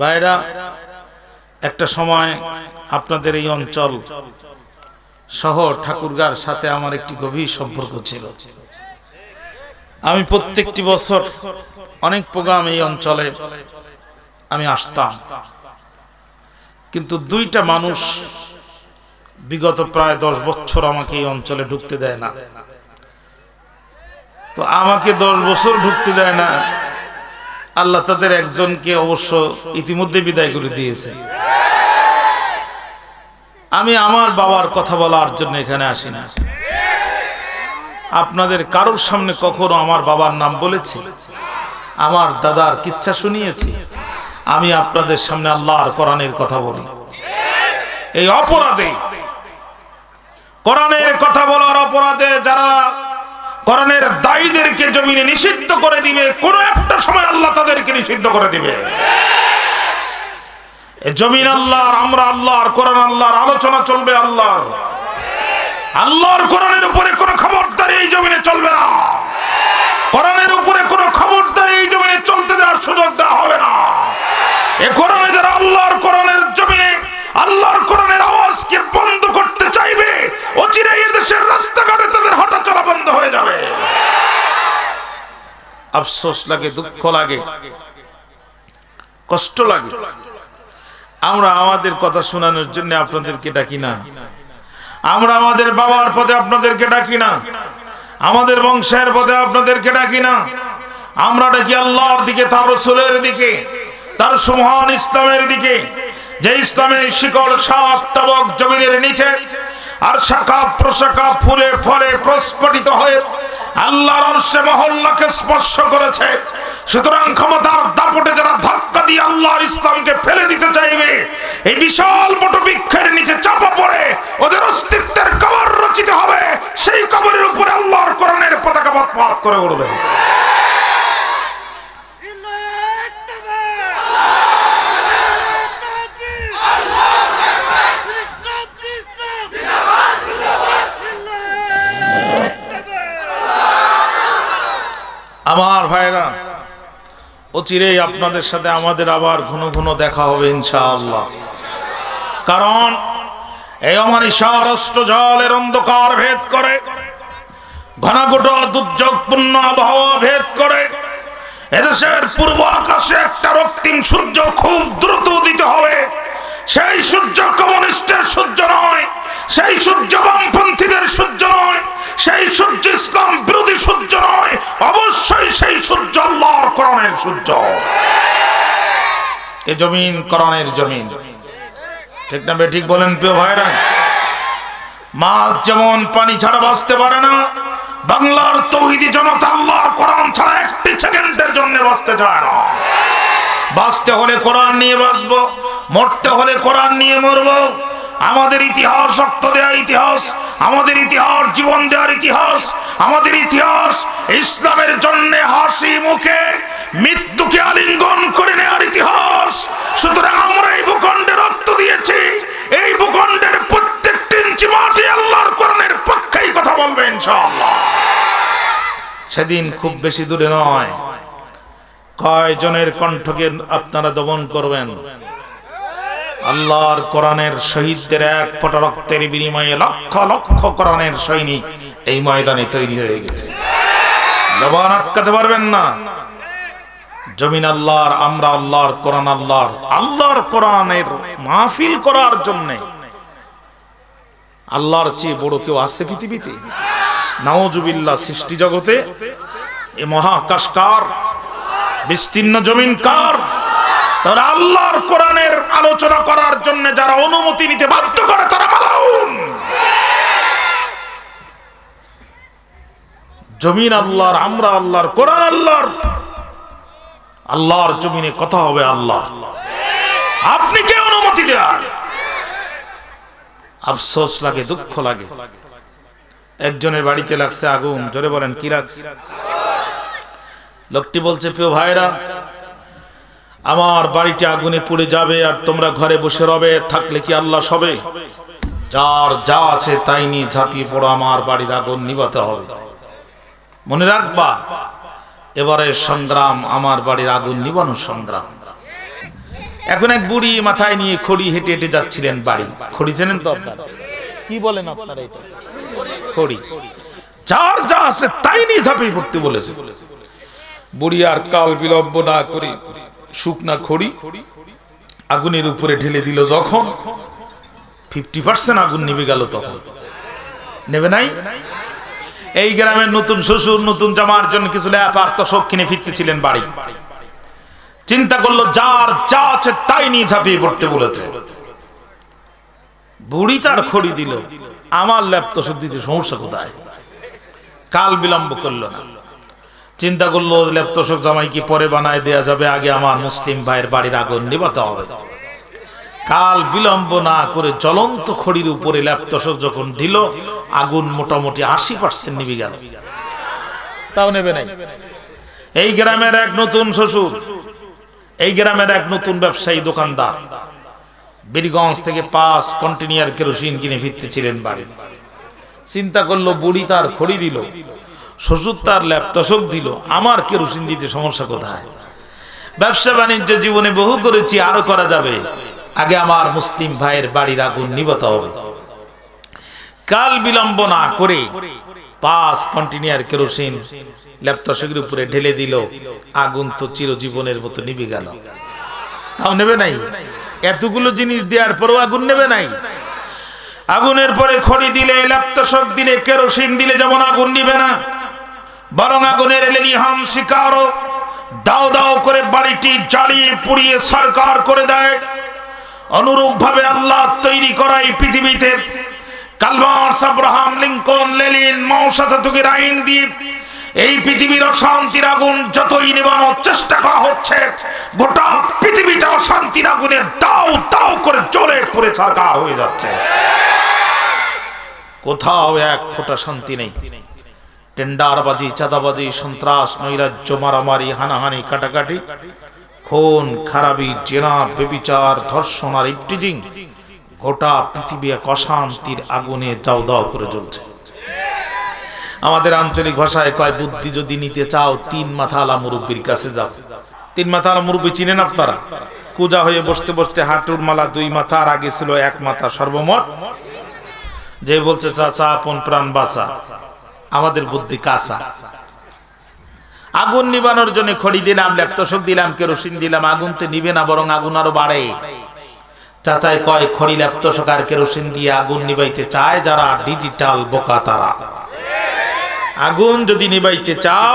ভাইরা, একটা সময় আপনাদের এই অঞ্চল শহর ঠাকুরগার সাথে আমার একটি গভীর সম্পর্ক ছিল। আমি প্রত্যেকটি বছর অনেক প্রোগ্রাম এই অঞ্চলে আমি আসতাম। কিন্তু দুইটা মানুষ বিগত প্রায় দশ বছর আমাকে এই অঞ্চলে ঢুকতে দেয় না। তো আমাকে দশ বছর ঢুকতে দেয় না। আল্লাহ তাদের একজনকে অবশ্য ইতিমধ্যে বিদায় করে দিয়েছে। আমি আমার বাবার কথা বলার জন্য এখানে আসি না। আপনাদের কারোর সামনে কখনো আমার বাবার নাম বলেছি? আমার দাদার কিচ্ছা শুনিয়েছি? আমি আপনাদের সামনে আল্লাহর কোরআনের কথা বলি। এই অপরাধে, কোরআনের কথা বলার অপরাধে যারা কোরআনের দায়ীদেরকে জমিনে নিষিদ্ধ করে দিবে, কোন একটা সময় আল্লাহ তাদেরকে নিষিদ্ধ করে দিবে। জমিন আল্লাহর, আমরা আল্লাহর, কোরআন আল্লাহর, আলোচনা চলবে আল্লাহর। আল্লাহর কোরআনের উপরে কোনো খবরদারি এই জমিনে চলবে না। কোরআনের উপরে কোনো খবরদারি এই জমিনে চলতে দেওয়ার সুযোগ দেওয়া হবে না। এ কোরআনে যারা আল্লাহর কোরআনের জমিনে, আল্লাহর কোরআনের আওয়াজকে আফসোস লাগে, দুঃখ লাগে, কষ্ট লাগে। আমরা আমাদের কথা শোনানোর জন্য আপনাদেরকে ডাকি না। আমরা আমাদের বাবার পথে আপনাদেরকে ডাকি না। আমাদের বংশের পথে আপনাদেরকে ডাকি না। আমরা ডাকি আল্লাহর দিকে, তার রসুলের দিকে, তার সুমহান ইসলামের দিকে। যে ইসলামের শিকড় সাত তবক জমিনের নিচে, আর শাখা প্রশাখা ফুলে ফলে প্রস্ফুটিত হয়ে আল্লাহর অর্শে মহল্লাকে স্পর্শ করেছে। সুতরাং ক্ষমতার দাপটে যারা ধাক্কা দিয়ে আল্লাহর ইসলামকে ফেলে দিতে চাইবে, এই বিশাল বটবৃক্ষের নিচে চাপা পড়ে ওদের অস্তিত্বের কবর রচিত হবে। সেই কবরের উপরে আল্লাহর কোরআনের পতাকা পথ করে উঠবে। আমার ভাইরা, অচিরেই আপনাদের সাথে আমাদের আবার ঘন ঘন দেখা হবে ইনশাআল্লাহ। কারণ, এই আমার ইশারষ্ট জলের অন্ধকার ভেদ করে, ঘনাঘট দুর্যোগপূর্ণ আবহাওয়া ভেদ করে, এদেশের পূর্ব আকাশে একটা রক্তিম সূর্য খুব দ্রুত দিতে হবে। সেই সূর্য কমিউনিস্টের সূর্য নয়, সেই সূর্য বামপন্থীদের সূর্য নয় সেই সূর্য ইসলাম বিরোধী সূর্য নয়। অবশ্যই সেই সূর্য আল্লাহর করণের সূর্য। এ জমিন করণের জমিন। ঠিক না ঠিক বলেন প্রিয় ভাইরা মাছ যেমন পানি ছাড়া বাঁচতে পারে না, বাংলার তৌহিদি জনতা আল্লাহর কোরআন ছাড়া একটি সেকেন্ডের জন্য বাঁচতে চায় না। বাঁচতে হলে কোরআন নিয়ে বাঁচবো, মরতে হলে কোরআন নিয়ে মরবো। আমাদের ইতিহাস, রক্ত দেওয়া ইতিহাস, আমাদের ইতিহাস, জীবন দেওয়ার ইতিহাস, আমাদের ইতিহাস ইসলামের জন্য হাসি মুখে মৃত্যুকে আলিঙ্গন করে নেওয়ার ইতিহাস। সুতরাং আমরা এই ভূখণ্ডে রক্ত দিয়েছি। এই ভূখণ্ডের প্রত্যেকটি ইঞ্চি মাটি আল্লাহর কোরআনের পক্ষেই কথা বলবে সেদিন খুব বেশি দূরে নয়। কয়জনের কণ্ঠকে আপনারা দমন করবেন? আল্লাহর কোরআনের শহীদদের এক ফোঁটা রক্তের বিনিময়ে লক্ষ লক্ষ কোরআনের সৈনিক এই ময়দানে তৈরি হয়ে গেছে। জবান আটকাতে পারবেন না। জমিন আল্লাহর, আমরা আল্লাহর, কোরআন আল্লাহর আল্লাহর কোরআনের মাহফিল করার জন্য। আল্লাহর চেয়ে বড় কেউ আছে পৃথিবীতে? নাওজুবিল্লাহ সৃষ্টি জগতে এ মহাকাশ কার? বিস্তীর্ণ জমিন কার? তারা আল্লাহর কোরআনের আলোচনা করার জন্য যারা অনুমতি নিতে বাধ্য করে, তারা মালাউন জমিন আল্লাহর, আমরা আল্লাহর, কোরআন আল্লাহর। আল্লাহর জমিনে কথা হবে আল্লাহ আপনি কে অনুমতি দেওয়ার আফসোস লাগে, দুঃখ লাগে। একজনের বাড়িতে লাগছে আগুন, জোরে বলেন, কি লাগছে? লোকটি বলছে, প্রিয় ভাইরা আমার বাড়িতে আগুনে পুড়ে যাবে আর তোমরা ঘরে বসে রবে থাকলে কি আল্লাহ সবে? যার যা আছে তাই নিয়ে ঝাঁপিয়ে পড়ো আমার বাড়ির আগুন নিবাতে হবে। মনে রাখবা এবারে সংগ্রাম আমার বাড়ির আগুন নিবানো সংগ্রাম। এখন এক বুড়ি মাথায় নিয়ে খড়ি হেঁটে হেঁটে যাচ্ছিলেন বাড়ি। খড়ি চেনেন তো আপনারা? কি বলেন আপনারা এটা? খড়ি। যার যা আছে তাই নিয়ে ঝাঁপিয়ে পড়তে বলেছে। বুড়ি আর কাল বিলম্ব না করে শুকনা খড়ি আগুনের উপরে ঢেলে দিল যখন ফিফটি পার্সেন্ট আগুন নিভে গেল তখন। নেবে নাই? এই গ্রামের নতুন শ্বশুর, নতুন জামার জন্য কিছু ল্যাপ আর তসক কিনে ফিরতেছিলেন বাড়ি। চিন্তা করল, যার যা আছে তাই নিয়ে ঝাঁপিয়ে পড়তে বলেছে। বুড়ি তার খড়ি দিল। আমার ল্যাপ তসক দিতে সমস্যা কোথায়? কাল বিলম্ব করল না। চিন্তা করল ল্যাপ তসক জামাই কি পরে বানায় দেয়া যাবে? আগে আমার মুসলিম ভাইয়ের বাড়ির আগুন নিবাতে হবে। কাল বিলম্ব না করে জ্বলন্ত খড়ির উপরে ল্যাপ তসক যখন দিল আগুন মোটামুটি আশি পার্সেন্ট নিবি গেল। তাও নেবে নাই। এই গ্রামের এক নতুন শ্বশুর এই গ্রামের এক নতুন ব্যবসায়ী দোকানদার বীরগঞ্জ থেকে পাঁচ কন্টিনিয়ার কেরোসিন কিনে ফিরতেছিলেন বাড়ি। চিন্তা করল বুড়ি তার খড়ি দিল। শ্বশুর তার ল্যাপটসক দিল। আমার কেরোসিন দিতে সমস্যা কোথায়? ব্যবসা বাণিজ্য জীবনে বহু করেছি, আরও করা যাবে। আগে আমার মুসলিম ভাইয়ের বাড়ির আগুন নিবত হবে। কাল বিলম্ব না করে পাঁচ কন্টিনিয়ার কেরোসিন ল্যাপটসের উপরে ঢেলে দিল। আগুন তো চিরজীবনের মতো নিভে গেল। তাও নেবে নাই? এতগুলো জিনিস দেওয়ার পরও আগুন নেবে নাই? আগুনের পরে খড়ি দিলে ল্যাপটসক দিলে, কেরোসিন দিলে যেমন আগুন নিবে না বরং আগুনের এলেনিহাম শিকারও দাও দাও করে বাড়িটি জ্বালিয়ে পুড়িয়ে সরকার করে দেয়। অনুরূপ ভাবে আল্লাহ তৈরি করা এই পৃথিবীতে এই পৃথিবীর আগুন যতই চেষ্টা করা হচ্ছে, গোটা আগুনে দাও দাও করে যাচ্ছে। কোথাও এক ফোঁটা শান্তি নেই। টেন্ডারবাজি, চাঁদাবাজি, সন্ত্রাস, নৈরাজ্য, মারামারি, হানাহানি, কাটাকাটি, খুন, খারাপি, জেনা, বেবিচার, ধর্ষণ আর ইফটিজিং গোটা পৃথিবী এক অশান্তির আগুনে দাও দাও করে জ্বলছে। আমাদের আঞ্চলিক ভাষায় কয়, বুদ্ধি যদি নিতে চাও, তিন মাথা আলা মুরব্বীর কাছে যাও। তিন মাথা আলা মুরব্বী চিনেন আপনারা? কুজা হয়ে বসতে বসতে হাঁটুর মালা দুই মাথা আর আগে ছিল এক মাথা সর্বমোট। যে বলছে চাচা আপন প্রাণ বাঁচা। আমাদের বুদ্ধি কাঁচা। আগুন নিবানোর জন্য খড়ি দিলাম ল্যাপটসক দিলাম, কেরোসিন দিলাম আগুন তো নিবে না, বরং আগুন আরও বাড়ে। চাচাই কয়, খড়ি ল্যাপটসক আর কেরোসিন দিয়ে আগুন নিবাইতে চায় যারা ডিজিটাল বোকা তারা। আগুন যদি নিবাইতে চাও,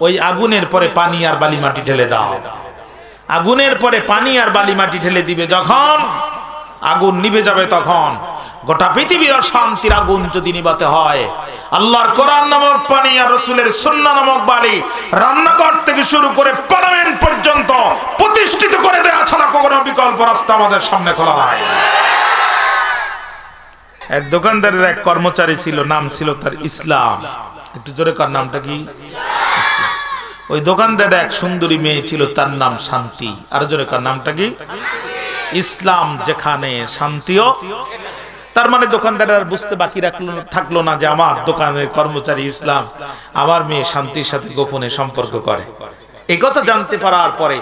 ওই আগুনের পরে পানি আর বালি মাটি ঢেলে দাও। আগুনের পরে পানি আর বালি মাটি ঢেলে দিবে যখন আগুন নিভে যাবে তখন। গোটা পৃথিবীর শান্তির আগুন যদি নিবাতে হয়, আল্লাহর কোরআন নামক পানি আর রসুলের সন্না নামক বালি রান্নাঘর থেকে শুরু করে পার্লামেন্ট পর্যন্ত প্রতিষ্ঠিত করে দেওয়া ছাড়া কখনো বিকল্প রাস্তা আমাদের সামনে খোলা হয় এক দোকানদারের এক কর্মচারী ছিল, নাম ছিল তার ইসলাম। একটু জোরে কার, নামটা কি? ওই দোকানদার এক সুন্দরী মেয়ে ছিল, তার নাম শান্তি। আর জোরে কার, নামটা কি? ইসলাম, যেখানে শান্তিও তার মানে দোকানদার বুঝতে বাকি রাখল থাকল না যে আমার দোকানের কর্মচারী ইসলাম আমার মেয়ে শান্তির সাথে গোপনে সম্পর্ক করে। এই কথা জানতে পারার পরে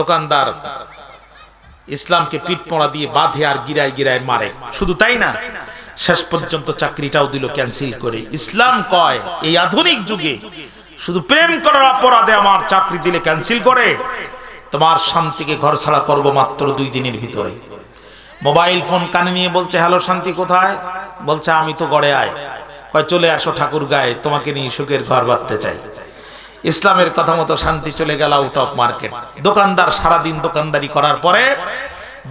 দোকানদার ইসলামকে পিঠ পড়া দিয়ে বাঁধে আর গিরায় গিরায় মারে। শুধু তাই না, শেষ পর্যন্ত চাকরিটাও দিল ক্যান্সেল করে। ইসলাম কয়, এই আধুনিক যুগে শুধু প্রেম করার অপরাধে আমার চাকরি দিলে ক্যান্সেল করে। তোমার শান্তিকে ঘর ছাড়া করব মাত্র দুই দিনের ভিতরে। মোবাইল ফোন কানে নিয়ে বলছে, হ্যালো শান্তি কোথায়? বলছে, আমি তো গড়ে আয়। কয়, চলে আসো ঠাকুর গায়ে, তোমাকে নিয়ে সুখের ঘর বাঁধতে চাই। ইসলামের কথা মতো শান্তি চলে গেল আউট অফ মার্কেট দোকানদার সারাদিন দোকানদারি করার পরে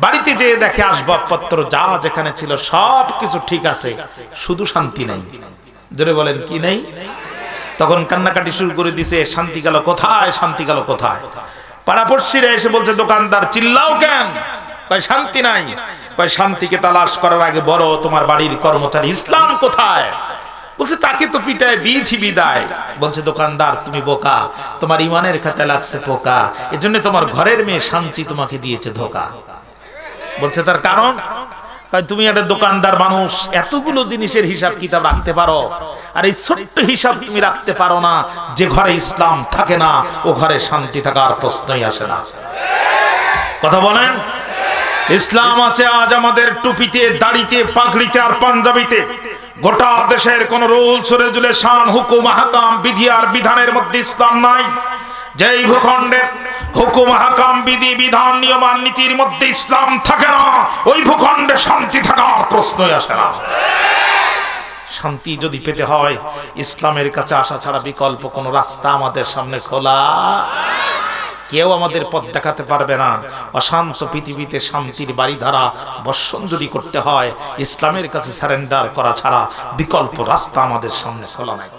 বাড়িতে যেয়ে দেখে আসবাবপত্র যা যেখানে ছিল সব কিছু ঠিক আছে, শুধু শান্তি নাই। জোরে বলেন, কি নেই? তখন কান্নাকাটি শুরু করে দিছে, শান্তি গেল কোথায়? শান্তি গেল কোথায়? পাড়াপড়শিরা এসে বলছে, দোকানদার চিল্লাও কেন? শান্তি নাই। কয়, শান্তিকে তালাশ করার আগে বড় তোমার বাড়ির কর্মচারী ইসলাম কোথায়? বলছে, তাকে তো পিটায়, দিয়েছি বিদায়। বলছে, দোকানদার, তুমি বোকা। তোমার ইমানের খাতে লাগছে পোকা। এজন্য তোমার ঘরের মেয়ে শান্তি তোমাকে দিয়েছে ধোকা। বলছে, তার কারণ? তুমি একটা দোকানদার মানুষ, এতগুলো জিনিসের হিসাব কিতাব রাখতে পারো। আর এই ছোট্ট হিসাব তুমি রাখতে পারো না। যে ঘরে ইসলাম থাকে না, ও ঘরে শান্তি থাকার প্রশ্নই আসে না। কথা বলেন? ইসলাম আছে আজ আমাদের টুপিতে, দাড়িতে, পাগড়িতে আর পাঞ্জাবিতে। গোটা দেশের কোন রুলস, রেজুলেশন, হুকুম হাকাম বিধি আর বিধানের মধ্যে ইসলাম নাই। যেই ভূখণ্ডের হুকুম হাকাম বিধি, বিধান নিয়মান নীতির মধ্যে ইসলাম থাকে না, ওই ভূখণ্ডে শান্তি থাকার প্রশ্নই আসে না। শান্তি যদি পেতে হয়, ইসলামের কাছে আসা ছাড়া বিকল্প কোনো রাস্তা আমাদের সামনে খোলা কেউ আমাদের পথ দেখাতে পারবে না। অশান্ত পৃথিবীতে শান্তির বাড়িধারা বর্ষণ যদি করতে হয়। ইসলামের কাছে সারেন্ডার করা ছাড়া বিকল্প রাস্তা আমাদের সামনে খোলা নাই।